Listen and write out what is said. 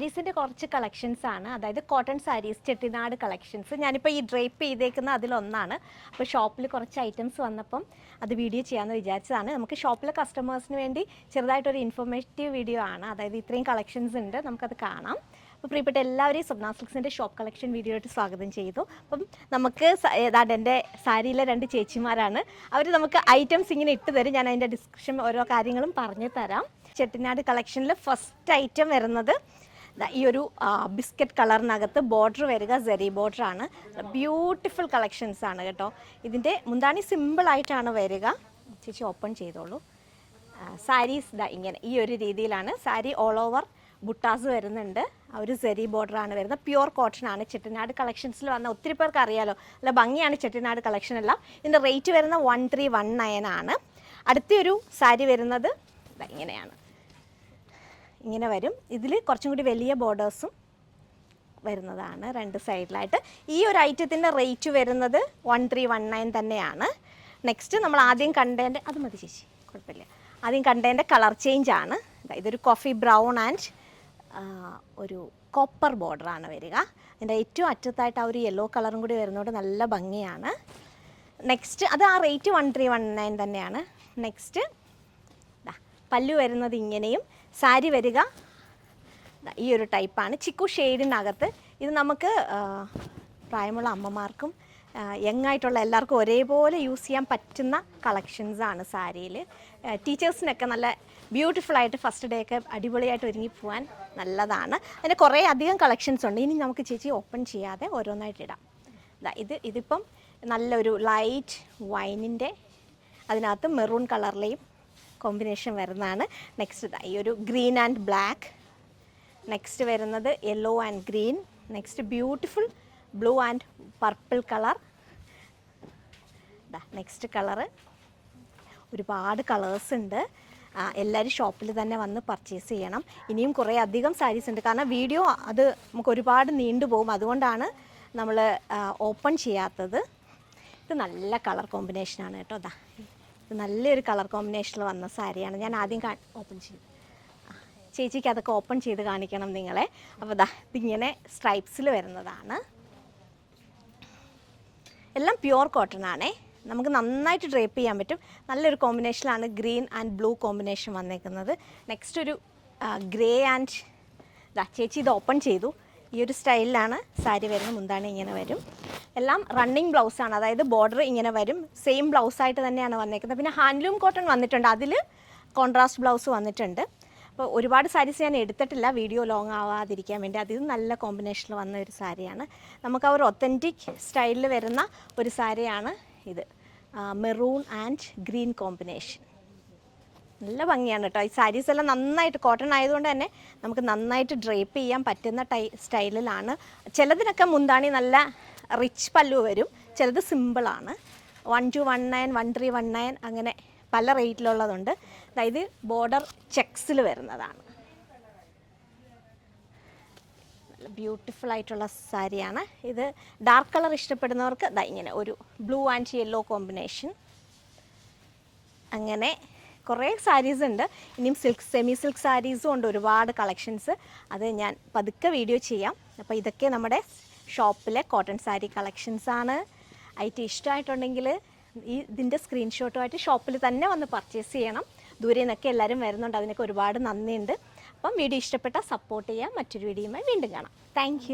സാരീസിന്റെ കുറച്ച് കളക്ഷൻസ് ആണ്. അതായത് കോട്ടൺ സാരീസ് ചെട്ടിനാട് കളക്ഷൻസ് ഞാനിപ്പോൾ ഈ ഡ്രേപ്പ് ചെയ്തേക്കുന്ന അതിലൊന്നാണ്. അപ്പോൾ ഷോപ്പിൽ കുറച്ച് ഐറ്റംസ് വന്നപ്പം അത് വീഡിയോ ചെയ്യാമെന്ന് വിചാരിച്ചതാണ്. നമുക്ക് ഷോപ്പിലെ കസ്റ്റമേഴ്സിന് വേണ്ടി ചെറുതായിട്ടൊരു ഇൻഫോർമേറ്റീവ് വീഡിയോ ആണ്. അതായത് ഇത്രയും കളക്ഷൻസ് ഉണ്ട്. നമുക്കത് കാണാം. അപ്പോൾ പ്രിയപ്പെട്ട എല്ലാവരെയും സ്വപ്ന സിൽക്സിന്റെ ഷോപ്പ് കളക്ഷൻ വീഡിയോയിട്ട് സ്വാഗതം ചെയ്തു. അപ്പം നമുക്ക് ഏതാണ്ട് എന്റെ സാരിയിലെ രണ്ട് ചേച്ചിമാരാണ്. അവർ നമുക്ക് ഐറ്റംസ് ഇങ്ങനെ ഇട്ട് തരും. ഞാൻ അതിന്റെ ഡിസ്ക്രിപ്ഷൻ ഓരോ കാര്യങ്ങളും പറഞ്ഞു തരാം. ചെട്ടിനാട് കളക്ഷനിൽ ഫസ്റ്റ് ഐറ്റം വരുന്നത് ഈ ഒരു ബിസ്ക്കറ്റ് കളറിനകത്ത് ബോർഡർ വരിക സെറി ബോർഡർ ആണ് ബ്യൂട്ടിഫുൾ കളക്ഷൻസ് ആണ് കേട്ടോ. ഇതിന്റെ മുന്താണി സിമ്പിളായിട്ടാണ് വരിക. ചേച്ചി ഓപ്പൺ ചെയ്തോളൂ. സാരീസ് ദ ഇങ്ങനെ ഈ ഒരു രീതിയിലാണ്. സാരി ഓൾ ഓവർ ബുട്ടാസ് വരുന്നുണ്ട്. ഒരു സെറി ബോർഡറാണ് വരുന്നത്. പ്യുവർ കോട്ടൺ ആണ്. ചെട്ടിനാട് കളക്ഷൻസിൽ വന്ന ഒത്തിരി പേർക്ക് അറിയാലോ. നല്ല ഭംഗിയാണ് ചെട്ടിനാട് കളക്ഷൻ എല്ലാം. ഇതിന്റെ റേറ്റ് വരുന്ന വൺ ത്രീ വൺ നയൻ ആണ്. അടുത്തൊരു സാരി വരുന്നത് ഇങ്ങനെയാണ്. ഇങ്ങനെ വരും. ഇതിൽ കുറച്ചും കൂടി വലിയ ബോർഡേഴ്സും വരുന്നതാണ് രണ്ട് സൈഡിലായിട്ട്. ഈ ഒരു ഐറ്റത്തിന്റെ റേറ്റ് വരുന്നത് വൺ ത്രീ വൺ നയൻ തന്നെയാണ്. നെക്സ്റ്റ് നമ്മൾ ആദ്യം കണ്ടതിന്റെ അത് മതി ചേച്ചി കുഴപ്പമില്ല. ആദ്യം കണ്ടതിന്റെ കളർ ചേഞ്ച് ആണ്. ഇതൊരു കോഫി ബ്രൗൺ ആൻഡ് ഒരു കോപ്പർ ബോർഡറാണ് വരിക. അതിന്റെ ഏറ്റവും അറ്റത്തായിട്ട് ആ ഒരു യെല്ലോ കളറും കൂടി വരുന്നതുകൊണ്ട് നല്ല ഭംഗിയാണ്. നെക്സ്റ്റ് അത് ആ rate one three one nine തന്നെയാണ്. നെക്സ്റ്റ് പല്ലു വരുന്നത് ഇങ്ങനെയും സാരി വരിക. ഈ ഒരു ടൈപ്പാണ് ചിക്കു ഷെയ്ഡിനകത്ത് ഇത് നമുക്ക് പ്രായമുള്ള അമ്മമാർക്കും യങ് ആയിട്ടുള്ള എല്ലാവർക്കും ഒരേപോലെ യൂസ് ചെയ്യാൻ പറ്റുന്ന കളക്ഷൻസാണ് സാരിയിൽ. ടീച്ചേഴ്സിനൊക്കെ നല്ല ബ്യൂട്ടിഫുൾ ആയിട്ട് ഫസ്റ്റ് ഡേ ഒക്കെ അടിപൊളിയായിട്ട് ഒരുങ്ങി പോകാൻ നല്ലതാണ്. അതിന് കുറേ അധികം കളക്ഷൻസ് ഉണ്ട്. ഇനി നമുക്ക് ചേച്ചി ഓപ്പൺ ചെയ്യാതെ ഓരോന്നായിട്ട് ഇടാം. ഇത് ഇതിപ്പം നല്ലൊരു ലൈറ്റ് വൈനിന്റെ അതിനകത്ത് മെറൂൺ കളറിലെയും കോമ്പിനേഷൻ വരുന്നതാണ്. നെക്സ്റ്റ് ഈ ഒരു ഗ്രീൻ ആൻഡ് ബ്ലാക്ക്. നെക്സ്റ്റ് വരുന്നത് yellow and green next beautiful blue and purple colour next colour ഒരുപാട് കളേഴ്സ് ഉണ്ട്. എല്ലാവരും ഷോപ്പിൽ തന്നെ വന്ന് പർച്ചേസ് ചെയ്യണം. ഇനിയും കുറേ അധികം സാരീസ് ഉണ്ട്. കാരണം വീഡിയോ അത് നമുക്ക് ഒരുപാട് നീണ്ടുപോകും അതുകൊണ്ടാണ് നമ്മൾ ഓപ്പൺ ചെയ്യാത്തത്. ഇത് നല്ല കളർ കോമ്പിനേഷനാണ് കേട്ടോ. അതാ നല്ലൊരു കളർ കോമ്പിനേഷനിൽ വന്ന സാരിയാണ്. ഞാൻ ആദ്യം കാ ഓപ്പൺ ചെയ്തു. ചേച്ചിക്ക് അതൊക്കെ ഓപ്പൺ ചെയ്ത് കാണിക്കണം നിങ്ങളെ. അപ്പോൾ ദാ ഇതിങ്ങനെ സ്ട്രൈപ്സിൽ വരുന്നതാണ്. എല്ലാം പ്യുവർ കോട്ടൺ ആണേ. നമുക്ക് നന്നായിട്ട് ഡ്രേപ്പ് ചെയ്യാൻ പറ്റും. നല്ലൊരു കോമ്പിനേഷനിലാണ് ഗ്രീൻ ആൻഡ് ബ്ലൂ കോമ്പിനേഷൻ വന്നേക്കുന്നത്. നെക്സ്റ്റ് ഒരു ഗ്രേ ആൻഡ് ദാ ചേച്ചി ഇത് ഓപ്പൺ ചെയ്തു. ഈ ഒരു സ്റ്റൈലിലാണ് സാരി വരുന്നത്. മുന്താണി ഇങ്ങനെ വരും. എല്ലാം റണ്ണിങ് ബ്ലൗസാണ് അതായത് ബോർഡർ ഇങ്ങനെ വരും. സെയിം ബ്ലൗസ് ആയിട്ട് തന്നെയാണ് വന്നേക്കുന്നത്. പിന്നെ ഹാൻഡ്ലൂം കോട്ടൺ വന്നിട്ടുണ്ട്. അതിൽ കോൺട്രാസ്റ്റ് ബ്ലൗസ് വന്നിട്ടുണ്ട്. അപ്പോൾ ഒരുപാട് സാരീസ് ഞാൻ എടുത്തിട്ടില്ല. വീഡിയോ ലോങ് ആവാതിരിക്കാൻ വേണ്ടി. അതിൽ നല്ല കോമ്പിനേഷനിൽ വന്ന ഒരു സാരിയാണ്. നമുക്ക് ആ ഒരു ഒത്തന്റിക് സ്റ്റൈലിൽ വരുന്ന ഒരു സാരിയാണ് ഇത്. മെറൂൺ ആൻഡ് ഗ്രീൻ കോമ്പിനേഷൻ നല്ല ഭംഗിയാണ് കേട്ടോ ഈ സാരീസ് എല്ലാം നന്നായിട്ട് കോട്ടൺ ആയതുകൊണ്ട് തന്നെ നമുക്ക് നന്നായിട്ട് ഡ്രേപ്പ് ചെയ്യാൻ പറ്റുന്ന ടൈ സ്റ്റൈലിലാണ് ചിലതിനൊക്കെ മുന്താണി നല്ല റിച്ച് പല്ലു വരും. ചിലത് സിമ്പിളാണ് one two one nine one three one nine അങ്ങനെ പല റേറ്റിലുള്ളതുണ്ട് അതായത് ബോർഡർ ചെക്സിൽ വരുന്നതാണ്. നല്ല ബ്യൂട്ടിഫുൾ ആയിട്ടുള്ള സാരിയാണ്. ഇത് ഡാർക്ക് കളർ ഇഷ്ടപ്പെടുന്നവർക്ക് ദാ ഇങ്ങനെ ഒരു ബ്ലൂ ആൻഡ് യെല്ലോ കോമ്പിനേഷൻ അങ്ങനെ കുറേ സാരീസ് ഉണ്ട്. ഇനിയും സിൽക്ക് സെമി സിൽക്ക് സാരീസും ഉണ്ട്. ഒരുപാട് കളക്ഷൻസ് അത് ഞാൻ പതുക്കെ വീഡിയോ ചെയ്യാം. അപ്പോൾ ഇതൊക്കെ നമ്മുടെ ഷോപ്പിലെ കോട്ടൺ സാരി കളക്ഷൻസ് ആണ്. ഐറ്റ് ഇഷ്ടമായിട്ടുണ്ടെങ്കിൽ ഈ ഇതിന്റെ സ്ക്രീൻഷോട്ടുമായിട്ട് ഷോപ്പിൽ തന്നെ വന്ന് പർച്ചേസ് ചെയ്യണം. ദൂരെ നിന്നൊക്കെ എല്ലാവരും വരുന്നുണ്ട്. അതിനൊക്കെ ഒരുപാട് നന്ദിയുണ്ട്. അപ്പം വീഡിയോ ഇഷ്ടപ്പെട്ടാൽ സപ്പോർട്ട് ചെയ്യാം. മറ്റൊരു വീഡിയോയുമായി വീണ്ടും കാണാം. താങ്ക്